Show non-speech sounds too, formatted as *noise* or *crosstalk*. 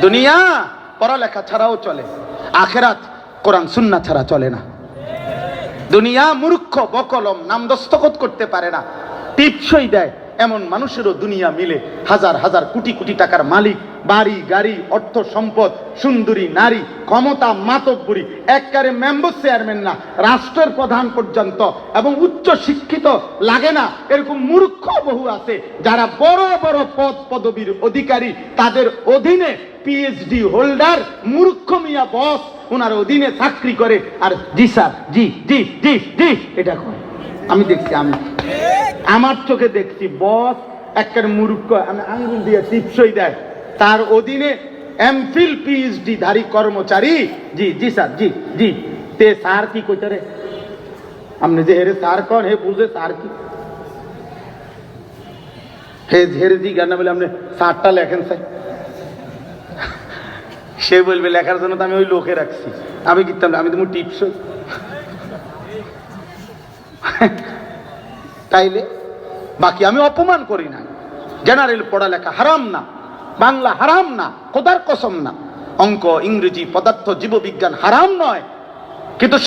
দুনিয়া পড়ালেখা ছাড়াও চলে। আখেরাত কোরআন সুন্না ছাড়া চলে না। দুনিয়া মূর্খ, বকলম নাম দস্তখত করতে পারে না। টিপসই দেয় এমন মানুষেরও দুনিয়া মিলে। হাজার হাজার কোটি কোটি টাকার মালিক, বাড়ি, গাড়ি, অর্থ, সম্পদ, সুন্দরী, নারী, ক্ষমতা, মাতব্বরি, এককারে মেম্বার চেয়ারম্যান না, রাষ্ট্রের প্রধান পর্যন্ত এবং উচ্চ শিক্ষিত লাগে না, এরকম মূর্খ বহু আছে যারা বড় বড় পদ পদবীর অধিকারী, তাদের অধীনে পিএইচডি হোল্ডার মূর্খ মিয়া বস ওনার অধীনে চাকরি করে। আর জি, স্যার, জি জি জি জি, এটা কয়। আমি দেখছি আমি। আমার চোখে দেখছি বস একটা মূর্খ আমি আঙ্গুল দিয়ে টিপসই দেয়। তার অধীনে এমফিল পিএইচডি ধারী কর্মচারী। জি জি স্যার জি জি। তে স্যার কি কইতে রে? আপনি যে হেরে স্যার কন হে বুঝে স্যার কি? হে ঝেড়ে দি গান বলে আপনি স্যারটা লেখেন স্যার। সে বলবে লেখার জন্য তো আমি ওই লোকে রাখছি। আমি কিতাম না, আমি তো টিপস *laughs* তাইলে বাকি আমি অপমান করি না। জেনারেল পড়ালেখা হারাম না, বাংলা হারাম না কোদার কসম না। অঙ্ক, ইংরেজি, পদার্থ, জীববিজ্ঞান হারাম নয়, কিন্তু